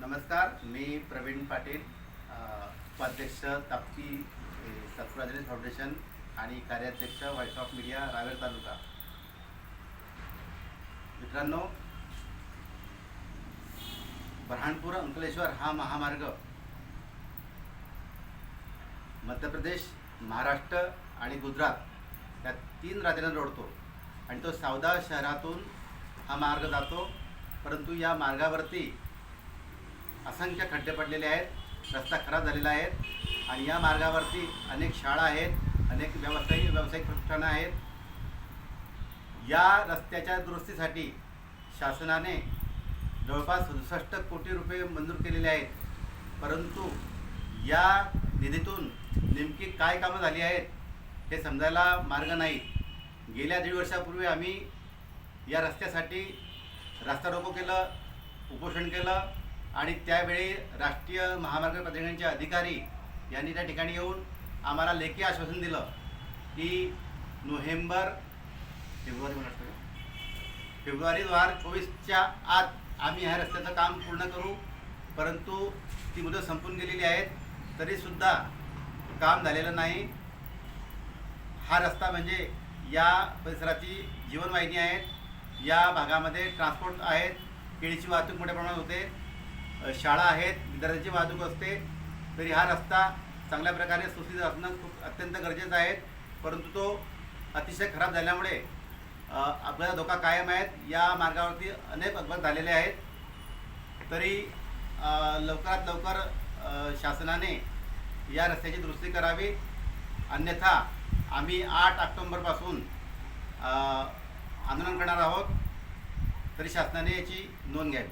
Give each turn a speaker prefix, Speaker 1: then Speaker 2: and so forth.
Speaker 1: नमस्कार मी प्रवीण पाटील उपाध्यक्ष तापकी ए, फाउंडेशन आणि कार्याध्यक्ष voice of media Raver taluka. मित्रांनो बऱ्हाणपूर अंकलेश्वर हा महामार्ग मध्य प्रदेश महाराष्ट्र आणि गुजरात या तीन राज्यांना जोडतो आणि तो सावदा शहरातून हा मार्ग जातो. परंतु या मार्गावरती असंख्य खड्डे पडलेले आहेत रस्ता खराब झालेला आहे आणि या मार्गावरती अनेक शाळा आहेत अनेक व्यावसायिक व्यावसायिक प्रतिष्ठानं आहेत. या रस्त्याच्या दुरुस्तीसाठी शासनाने जवळपास सदुसष्ट कोटी रुपये मंजूर केलेले आहेत. परंतु या निधीतून नेमकी काय कामं झाली आहेत हे समजायला मार्ग नाही. गेल्या दीड वर्षापूर्वी आम्ही या रस्त्यासाठी रास्ता रोको केलं उपोषण केलं आणि त्यावेळी राष्ट्रीय महामार्ग प्राधिकरणचे अधिकारी यांनी त्या ठिकाणी येऊन आम्हाला लेखी आश्वासन दिलं की नोव्हेंबर फेब्रुवारी म्हणा फेब्रुवारी दोन हजार चोवीसच्या आत आम्ही ह्या रस्त्याचं काम पूर्ण करू परंतु ती मुदत संपून गेलेली आहेत तरीसुद्धा काम झालेलं नाही. हा रस्ता म्हणजे या परिसराची जीवनवाहिनी आहेत या भागामध्ये ट्रान्सपोर्ट आहेत केळीची वाहतूक मोठ्या प्रमाणात होते. शाळा आहेत विद्यार्थ्यांची वाहतूक असते तरी हा रस्ता चांगल्या प्रकारे सुस्थित असणं खूप अत्यंत गरजेचं आहे. परंतु तो अतिशय खराब झाल्यामुळे अ, आपल्याला धोका कायम आहेत. या मार्गावरती अनेक अपघात झालेले आहेत. तरी लवकरात लवकर शासनाने या रस्त्याची दुरुस्ती करावी. अन्यथा आम्ही आठ ऑक्टोंबरपासून आंदोलन करणार आहोत. तरी शासनाने याची नोंद घ्यावी.